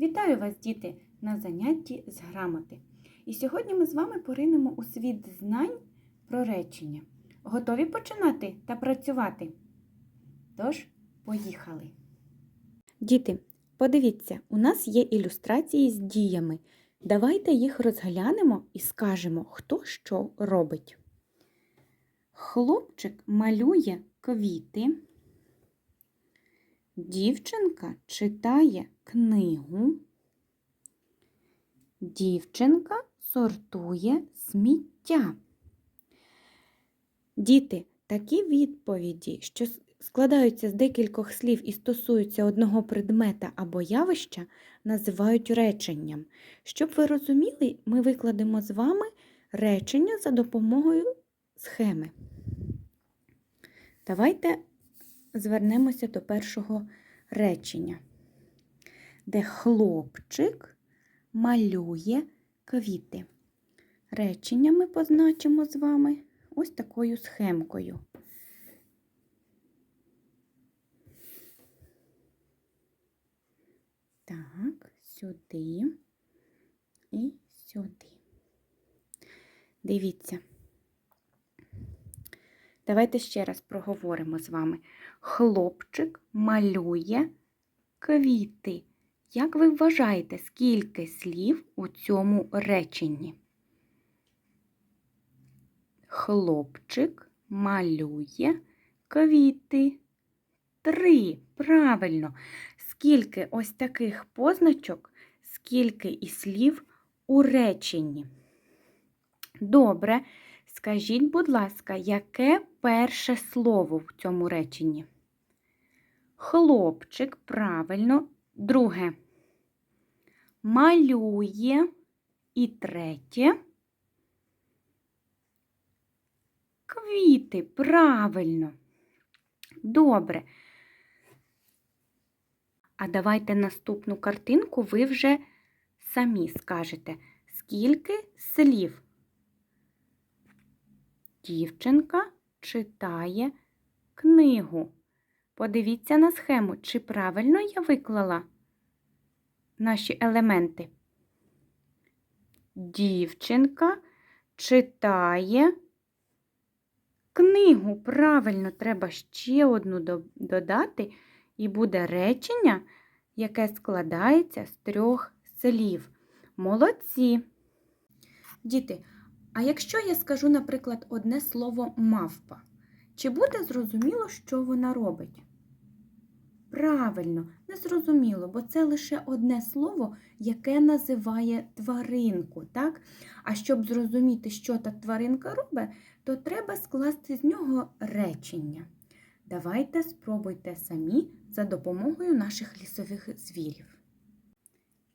Вітаю вас, діти, на занятті з грамоти. І сьогодні ми з вами поринемо у світ знань про речення. Готові починати та працювати? Тож, поїхали. Діти, подивіться, у нас є ілюстрації з діями. Давайте їх розглянемо і скажемо, хто що робить. Хлопчик малює квіти. Дівчинка читає книгу. Дівчинка сортує сміття. Діти, такі відповіді, що складаються з декількох слів і стосуються одного предмета або явища, називають реченням. Щоб ви розуміли, ми викладемо з вами речення за допомогою схеми. Давайте звернемося до першого речення, де хлопчик малює квіти. Речення ми позначимо з вами ось такою схемкою. Так, сюди і сюди. Дивіться. Давайте ще раз проговоримо з вами. Хлопчик малює квіти. Як ви вважаєте, скільки слів у цьому реченні? Хлопчик малює квіти. Три. Правильно. Скільки ось таких позначок, скільки і слів у реченні? Добре. Скажіть, будь ласка, яке перше слово в цьому реченні? Хлопчик, правильно. Друге. Малює. І третє. Квіти, правильно. Добре. А давайте наступну картинку ви вже самі скажете, скільки слів Дівчинка читає книгу. Подивіться на схему, чи правильно я виклала наші елементи. Дівчинка читає книгу. Правильно, треба ще одну додати, і буде речення, яке складається з трьох слів. Молодці. Діти, а якщо я скажу, наприклад, одне слово мавпа, чи буде зрозуміло, що вона робить? Правильно, не зрозуміло, бо це лише одне слово, яке називає тваринку. так? А щоб зрозуміти, що та тваринка робить, то треба скласти з нього речення. Давайте спробуйте самі за допомогою наших лісових звірів.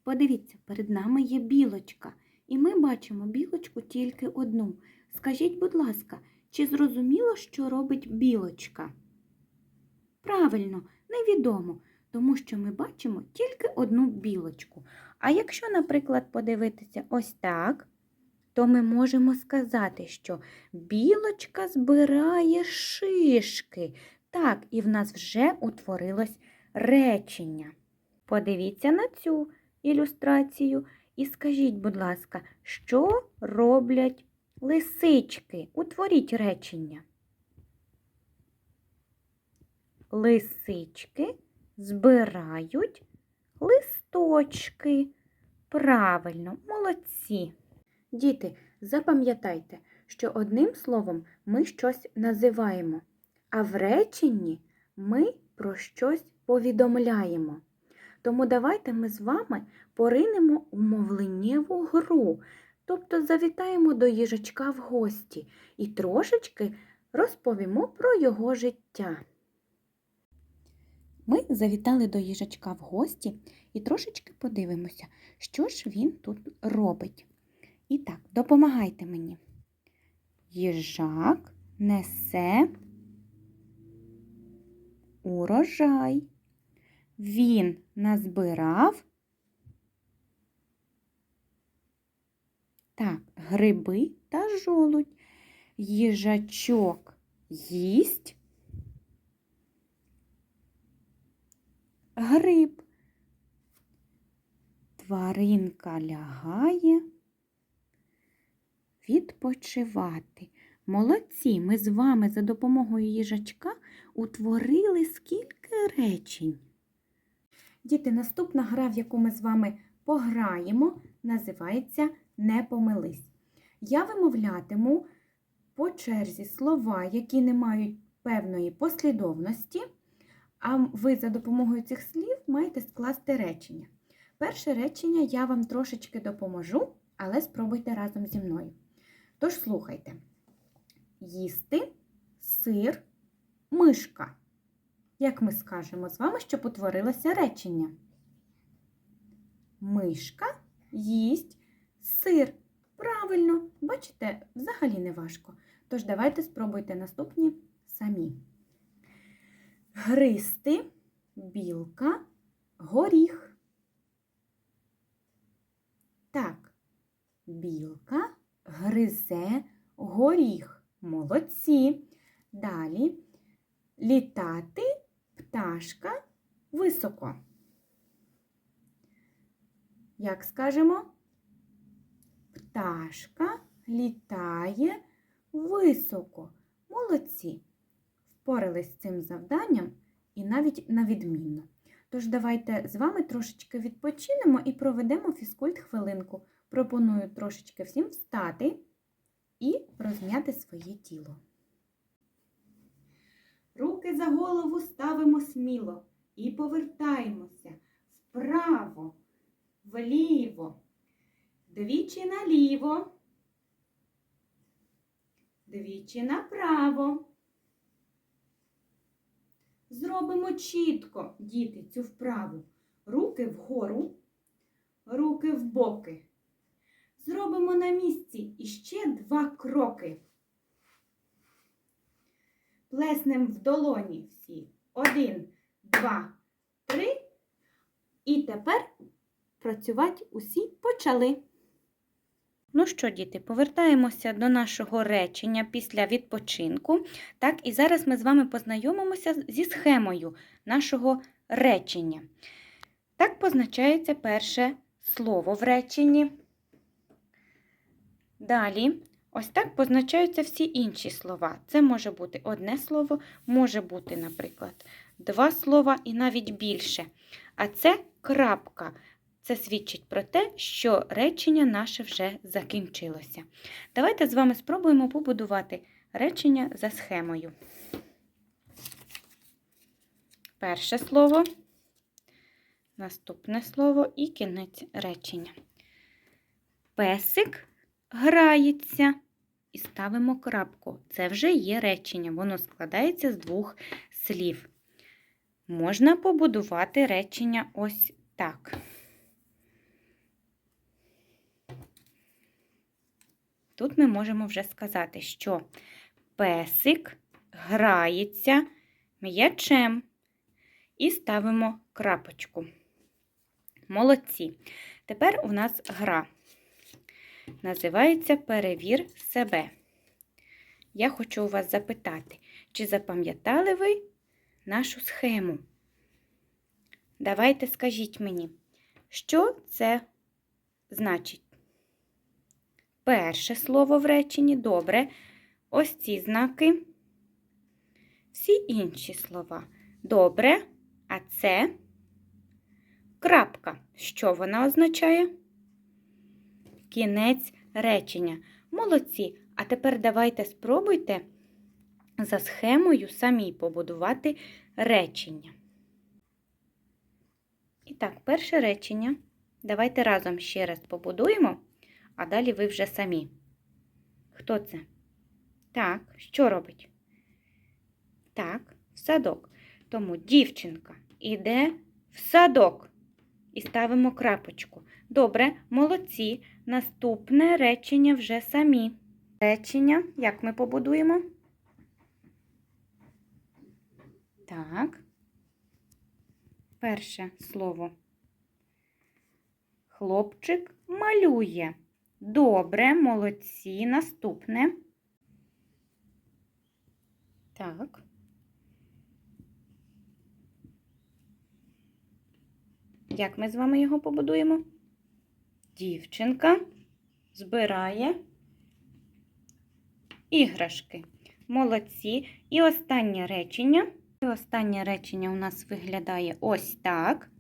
Подивіться, перед нами є білочка. І ми бачимо білочку тільки одну. Скажіть, будь ласка, чи зрозуміло, що робить білочка? Правильно, невідомо, тому що ми бачимо тільки одну білочку. А якщо, наприклад, подивитися ось так, то ми можемо сказати, що білочка збирає шишки. Так, і в нас вже утворилось речення. Подивіться на цю ілюстрацію. І скажіть, будь ласка, що роблять лисички? Утворіть речення. Лисички збирають листочки. Правильно, молодці. Діти, запам'ятайте, що одним словом ми щось називаємо, а в реченні ми про щось повідомляємо. Тому давайте ми з вами поринемо у мовленнєву гру, тобто завітаємо до їжачка в гості і трошечки розповімо про його життя. Ми завітали до їжачка в гості і трошечки подивимося, що ж він тут робить. І так, допомагайте мені. Їжак несе урожай. Він назбирав так, гриби та жолудь. Їжачок їсть гриб. тваринка лягає відпочивати. Молодці, ми з вами за допомогою їжачка утворили скільки речень. Діти, наступна гра, в яку ми з вами пограємо, називається Не помились. Я вимовлятиму по черзі слова, які не мають певної послідовності, а ви за допомогою цих слів маєте скласти речення. Перше речення я вам трошечки допоможу, але спробуйте разом зі мною. Тож слухайте: їсти, сир, мишка. Як ми скажемо з вами, щоб утворилося речення? Мишка їсть сир. Правильно, бачите, взагалі не важко. Тож давайте спробуйте наступні самі. Гристи, білка, горіх. Так, білка гризе горіх. Молодці. Далі літати пташка високо. Як скажемо? Пташка літає високо. Молодці. Впорались з цим завданням і навіть на відмінно. Тож давайте з вами трошечки відпочинемо і проведемо фізкульт хвилинку. Пропоную трошечки всім встати і розм'яти своє тіло. Руки за голову ставимо сміло і повертаємося вправо, вліво, двічі наліво, двічі направо. Зробимо чітко, діти, цю вправу. Руки вгору, руки в боки. Зробимо на місці іще два кроки. Плеснем в долоні всі. Один, два, три. І тепер працювати усі почали. Ну що, діти, повертаємося до нашого речення після відпочинку. Так, і зараз ми з вами познайомимося зі схемою нашого речення. Так позначається перше слово в реченні. Далі, ось так позначаються всі інші слова. Це може бути одне слово, може бути, наприклад, два слова і навіть більше. А це крапка. Це свідчить про те, що речення наше вже закінчилося. Давайте з вами спробуємо побудувати речення за схемою. Перше слово, наступне слово і кінець речення. Песик грається і ставимо крапку. Це вже є речення, воно складається з двох слів. Можна побудувати речення ось так. Тут ми можемо вже сказати, що песик грається м'ячем і ставимо крапочку. Молодці. Тепер у нас гра. Називається Перевір себе. Я хочу у вас запитати, чи запам'ятали ви нашу схему? Давайте скажіть мені, що це значить? Перше слово в реченні добре. Ось ці знаки. Всі інші слова. Добре, а це крапка. Що вона означає? Кінець речення. Молодці. А тепер давайте спробуйте за схемою самі побудувати речення. І так, перше речення. Давайте разом ще раз побудуємо а далі ви вже самі. Хто це? Так, що робить? Так, в садок. Тому дівчинка іде в садок. І ставимо крапочку. Добре, молодці. Наступне речення вже самі. Речення, як ми побудуємо? Так. Перше слово. Хлопчик малює. Добре, молодці. Наступне. Так. Як ми з вами його побудуємо? дівчинка збирає іграшки. Молодці. І останнє речення. І останнє речення у нас виглядає ось так.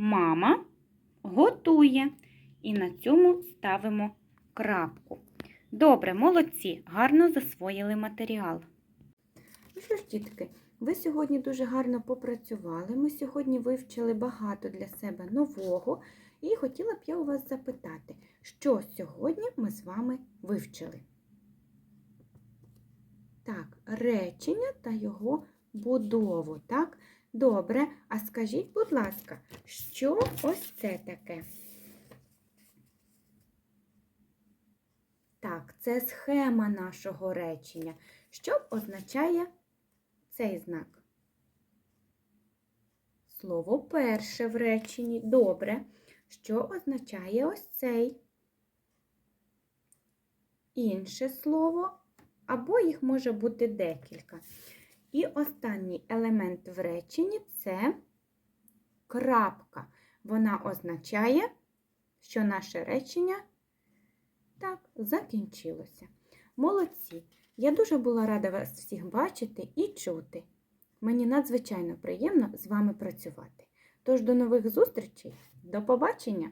Мама готує. І на цьому ставимо крапку. Добре, молодці, гарно засвоїли матеріал. Ну що ж, дітки, ви сьогодні дуже гарно попрацювали. Ми сьогодні вивчили багато для себе нового. І хотіла б я у вас запитати, що сьогодні ми з вами вивчили? Так, речення та його будову. Так, добре. А скажіть, будь ласка, що ось це таке? Так, це схема нашого речення. Що означає цей знак? Слово перше в реченні. Добре. Що означає ось цей? Інше слово, або їх може бути декілька. І останній елемент в реченні це крапка. Вона означає, що наше речення так, закінчилося. Молодці! Я дуже була рада вас всіх бачити і чути. Мені надзвичайно приємно з вами працювати. Тож до нових зустрічей, до побачення!